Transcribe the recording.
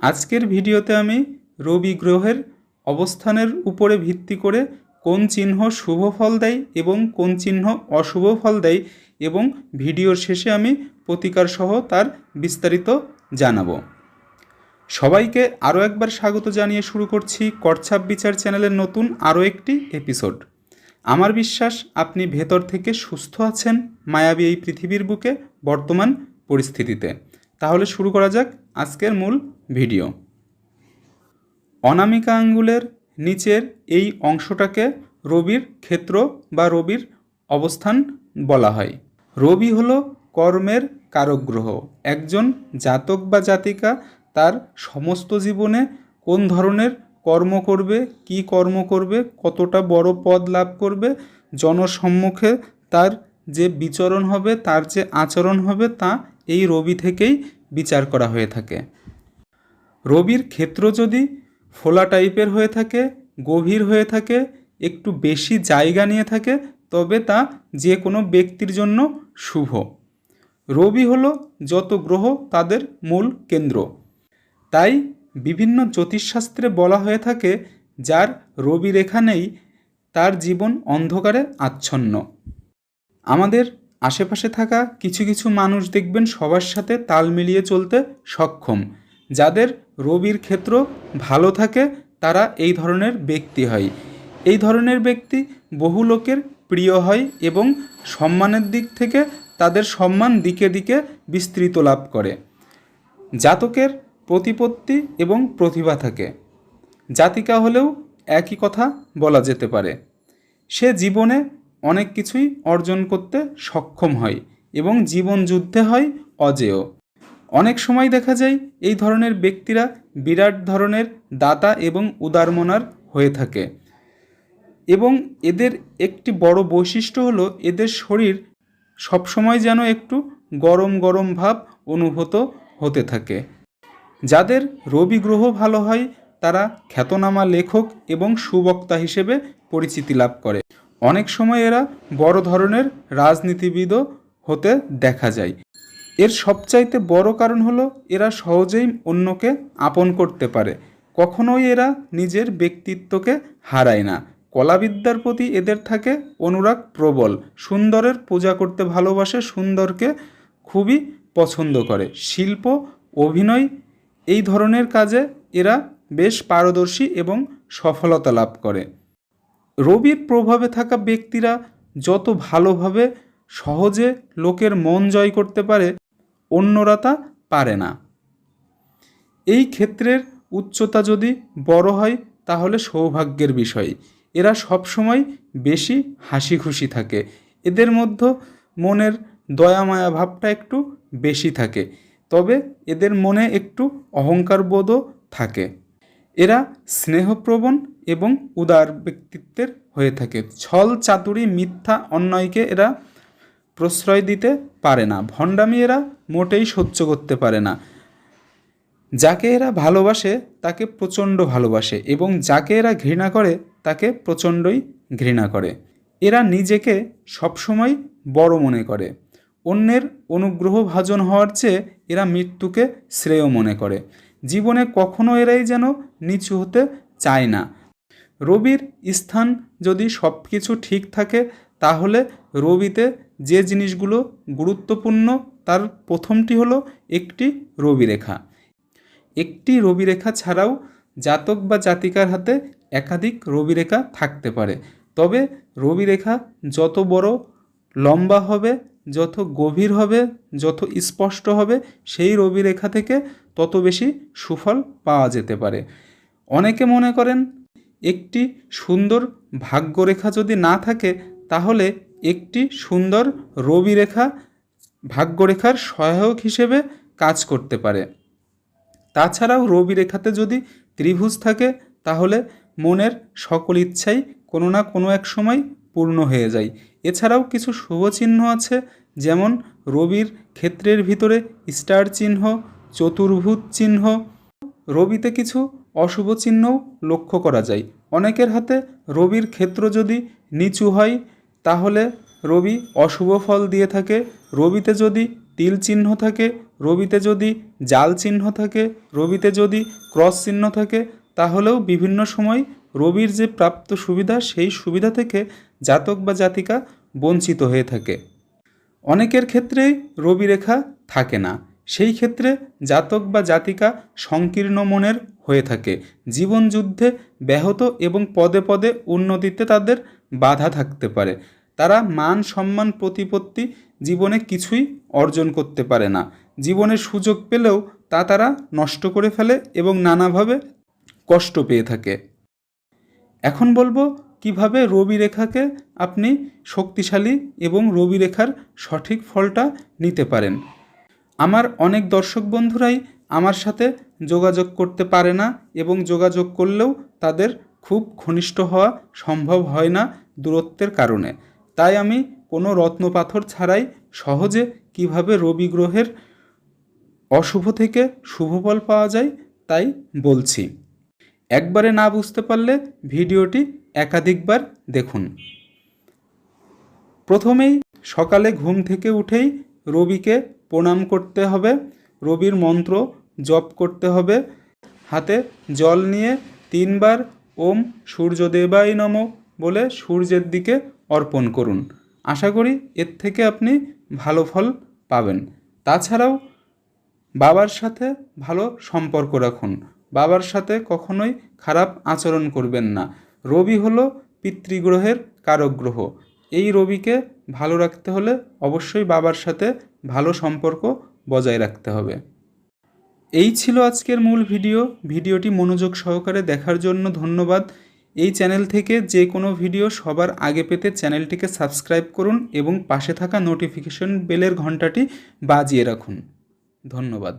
আজকের ভিডিওতে আমি রবি গ্রহের অবস্থানের উপরে ভিত্তি করে কোন চিহ্ন শুভ ফল দেয় এবং কোন চিহ্ন অশুভ ফল দেয় এবং ভিডিওর শেষে আমি প্রতিকার সহ তার বিস্তারিত জানাব। সবাইকে আরও একবার স্বাগত জানিয়ে শুরু করছি করছাপ বিচার চ্যানেলের নতুন আরও একটি এপিসোড। আমার বিশ্বাস, আপনি ভেতর থেকে সুস্থ আছেন, মায়াবী এই পৃথিবীর বুকে বর্তমান পরিস্থিতিতে। তাহলে শুরু করা যাক আজকের মূল ভিডিও। অনামিকা আঙ্গুলের নিচের এই অংশটাকে রবির ক্ষেত্র বা রবির অবস্থান বলা হয়। রবি হলো কর্মের কারক গ্রহ একজন জাতক বা জাতিকা তার সমস্ত জীবনে কোন ধরনের কর্ম করবে, কি কর্ম করবে, কতটা বড় পদ লাভ করবে, জনসম্মুখে তার যে বিচরণ হবে, তার যে আচরণ হবে তা এই রবি থেকেই বিচার করা হয়ে থাকে। রবির ক্ষেত্র যদি ফোলা টাইপের হয়ে থাকে, গভীর হয়ে থাকে, একটু বেশি জায়গা নিয়ে থাকে, তবে তা যে কোনো ব্যক্তির জন্য শুভ। রবি হল যত গ্রহ তাদের মূল কেন্দ্র। তাই বিভিন্ন জ্যোতিষশাস্ত্রে বলা হয়ে থাকে, যার রবি রেখা নেই তার জীবন অন্ধকারে আচ্ছন্ন। আমাদের আশেপাশে থাকা কিছু কিছু মানুষ দেখবেন সবার সাথে তাল মিলিয়ে চলতে সক্ষম। যাদের রবির ক্ষেত্র ভালো থাকে, তারা এই ধরনের ব্যক্তি হয়। এই ধরনের ব্যক্তি বহু লোকের প্রিয় হয় এবং সম্মানের দিক থেকে তাদের সম্মান দিকে দিকে বিস্তৃত লাভ করে। জাতকের প্রতিপত্তি এবং প্রতিভা থাকে। জাতিকা হলেও একই কথা বলা যেতে পারে। সে জীবনে অনেক কিছুই অর্জন করতে সক্ষম হয় এবং জীবন যুদ্ধে হয় অজেয়। অনেক সময় দেখা যায় এই ধরনের ব্যক্তিরা বিরাট ধরনের দাতা এবং উদারমনার হয়ে থাকে এবং এদের একটি বড় বৈশিষ্ট্য হলো এদের শরীর সবসময় যেন একটু গরম গরম ভাব অনুভূত হতে থাকে। যাদের রবি গ্রহ ভালো হয় তারা খ্যাতনামা লেখক এবং সুবক্তা হিসেবে পরিচিতি লাভ করে। অনেক সময় এরা বড় ধরনের রাজনীতিবিদও হতে দেখা যায়। এর সবচাইতে বড় কারণ হলো এরা সহজেই অন্যকে আপন করতে পারে। কখনোই এরা নিজের ব্যক্তিত্বকে হারায় না। কলাবিদ্যার প্রতি এদের থাকে অনুরাগ প্রবল। সুন্দরের পূজা করতে ভালোবাসে সুন্দরকে খুবই পছন্দ করে। শিল্প, অভিনয় এই ধরনের কাজে এরা বেশ পারদর্শী এবং সফলতা লাভ করে। রবির প্রভাবে থাকা ব্যক্তিরা যত ভালোভাবে সহজে লোকের মন জয় করতে পারে, অন্যরা তা পারে না। এই ক্ষেত্রের উচ্চতা যদি বড় হয়, তাহলে সৌভাগ্যের বিষয়। এরা সবসময় বেশি হাসি খুশি থাকে। এদের মধ্যে মনের দয়া মায়া ভাবটা একটু বেশি থাকে। তবে এদের মনে একটু অহংকার বোধও থাকে। এরা স্নেহপ্রবণ এবং উদার ব্যক্তিত্বের হয়ে থাকে। ছল চাতুরি মিথ্যা অন্যায়কে এরা প্রশ্রয় দিতে পারে না। ভণ্ডামি এরা মোটেই সহ্য করতে পারে না। যাকে এরা ভালোবাসে তাকে প্রচণ্ড ভালোবাসে এবং যাকে এরা ঘৃণা করে তাকে প্রচণ্ডই ঘৃণা করে। এরা নিজেকে সবসময় বড় মনে করে। অন্যের অনুগ্রহ ভাজন হওয়ার চেয়ে এরা মৃত্যুকে শ্রেয় মনে করে। জীবনে কখনো এরাই যেন নিচু হতে চায় না। রবির স্থান যদি সব কিছু ঠিক থাকে, তাহলে রবিতে যে জিনিসগুলো গুরুত্বপূর্ণ, তার প্রথমটি হলো একটি রবি রেখা একটি রবি রেখা ছাড়াও জাতক বা জাতিকার হাতে একাধিক রবি রেখা থাকতে পারে। তবে রবি রেখা যত বড় লম্বা হবে, যত গভীর হবে, যত স্পষ্ট হবে, সেই রবি রেখা থেকে তত বেশি সুফল পাওয়া যেতে পারে। অনেকে মনে করেন একটি সুন্দর ভাগ্যরেখা যদি না থাকে, তাহলে একটি সুন্দর রবি রেখা ভাগ্যরেখার সহায়ক হিসেবে কাজ করতে পারে। তাছাড়াও রবি রেখাতে যদি ত্রিভুজ থাকে, তাহলে মনের সকল ইচ্ছাই কোনো না কোনো এক সময় পূর্ণ হয়ে যায়। এছাড়াও কিছু শুভ চিহ্ন আছে, যেমন রবির ক্ষেত্রের ভিতরে স্টার চিহ্ন, চতুর্ভুজ চিহ্ন। রবিতে কিছু অশুভ চিহ্নও লক্ষ্য করা যায়। অনেকের হাতে রবির ক্ষেত্র যদি নিচু হয়, তাহলে রবি অশুভ ফল দিয়ে থাকে, রবিতে যদি তিল চিহ্ন থাকে, রবিতে যদি জাল চিহ্ন থাকে, রবিতে যদি ক্রস চিহ্ন থাকে, তাহলেও বিভিন্ন সময় রবির যে প্রাপ্ত সুবিধা, সেই সুবিধা থেকে জাতক বা জাতিকা বঞ্চিত হয়ে থাকে। অনেকের ক্ষেত্রেই রবি রেখা থাকে না। সেই ক্ষেত্রে জাতক বা জাতিকা সংকীর্ণ মনের হয়ে থাকে। জীবন যুদ্ধে ব্যাহত এবং পদে পদে উন্নতিতে তাদের বাধা থাকতে পারে। তারা মান সম্মান প্রতিপত্তি জীবনে কিছুই অর্জন করতে পারে না। জীবনের সুযোগ পেলেও তা তারা নষ্ট করে ফেলে এবং নানাভাবে কষ্ট পেয়ে থাকে। এখন বলব কীভাবে রবি রেখাকে আপনি শক্তিশালী এবং রবি রেখার সঠিক ফলটা নিতে পারেন। আমার অনেক দর্শক বন্ধুরাই আমার সাথে যোগাযোগ করতে পারে না এবং যোগাযোগ করলেও তাদের খুব ঘনিষ্ঠ হওয়া সম্ভব হয় না দূরত্বের কারণে। তাই আমি কোনো রত্ন পাথর ছাড়াই সহজে কীভাবে রবি গ্রহের অশুভ থেকে শুভ ফল পাওয়া যায় তাই বলছি। একবারে না বুঝতে পারলে ভিডিওটি একাধিকবার দেখুন। প্রথমেই সকালে ঘুম থেকে উঠেই রবিকে প্রণাম করতে হবে। রবির মন্ত্র জপ করতে হবে। হাতে জল নিয়ে তিনবার ওম সূর্যদেবাই নম বলে সূর্যের দিকে অর্পণ করুন। আশা করি এর থেকে আপনি ভালো ফল পাবেন। তাছাড়াও বাবার সাথে ভালো সম্পর্ক রাখুন। বাবার সাথে কখনোই খারাপ আচরণ করবেন না। রবি হলো পিতৃগ্রহের কারক গ্রহ এই রবিকে ভালো রাখতে হলে অবশ্যই বাবার সাথে ভালো সম্পর্ক বজায় রাখতে হবে। এই ছিল আজকের মূল ভিডিও। ভিডিওটি মনোযোগ সহকারে দেখার জন্য ধন্যবাদ। এই চ্যানেল থেকে যে কোনো ভিডিও সবার আগে পেতে চ্যানেলটিকে সাবস্ক্রাইব করুন এবং পাশে থাকা নোটিফিকেশন বেলের ঘন্টাটি বাজিয়ে রাখুন। ধন্যবাদ।